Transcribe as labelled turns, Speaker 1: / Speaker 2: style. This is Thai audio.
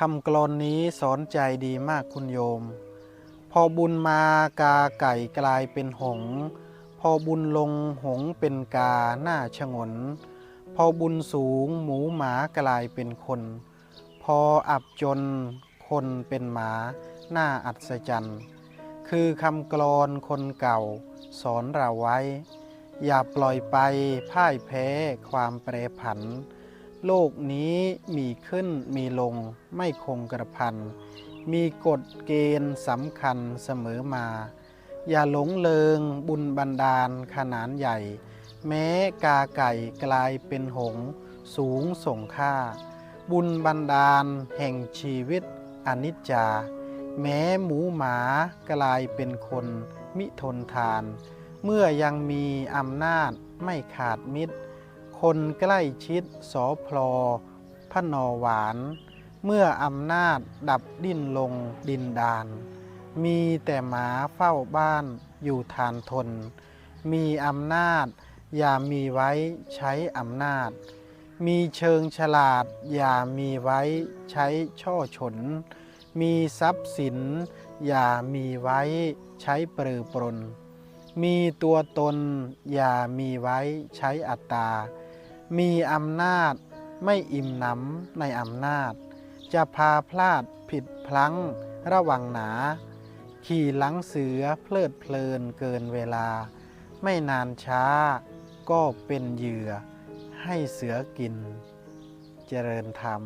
Speaker 1: คำกลอนนี้สอนใจดีมากคุณโยม พอบุญมากาไก่กลายเป็นหง พอบุญลงหงเป็นกาหน้าชงน พอบุญสูงหมูหมากลายเป็นคน พออับจนคนเป็นหมาหน้าอัศจรรย์ คือคำกลอนคนเก่า สอนเราไว้ อย่าปล่อยไปพ่ายแพ้ความแปรผัน โลกนี้มีขึ้นมีลงไม่คงกระพัน มีกฎเกณฑ์สำคัญเสมอมา อย่าหลงเลิงบุญบันดาลขนานใหญ่ แม้กาไก่กลายเป็นหงส์สูงส่งค่า บุญบันดาลแห่งชีวิตอนิจจา แม้หมูหมากลายเป็นคนมิทนทาน เมื่อยังมีอำนาจไม่ขาดมิตร คนใกล้ชิดสอพลอพระนอหวาน เมื่ออำนาจดับดิ้นลงดินดาน มีแต่หมาเฝ้าบ้านอยู่ทานทน มีอำนาจ อย่ามีไว้ใช้อำนาจ มีเชิงฉลาด อย่ามีไว้ใช้ช่อฉน มีทรัพย์สิน อย่ามีไว้ใช้ปรือปรนมีตัวตน อย่ามีไว้ใช้อัตตา มีอำนาจ ไม่อิ่มหนำในอำนาจ จะพาพลาดผิดพลั้ง ระวังหนา ขี่หลังเสือเพลิดเพลินเกินเวลา ไม่นานช้า ก็เป็นเหยื่อ ให้เสือกิน เจริญธรรม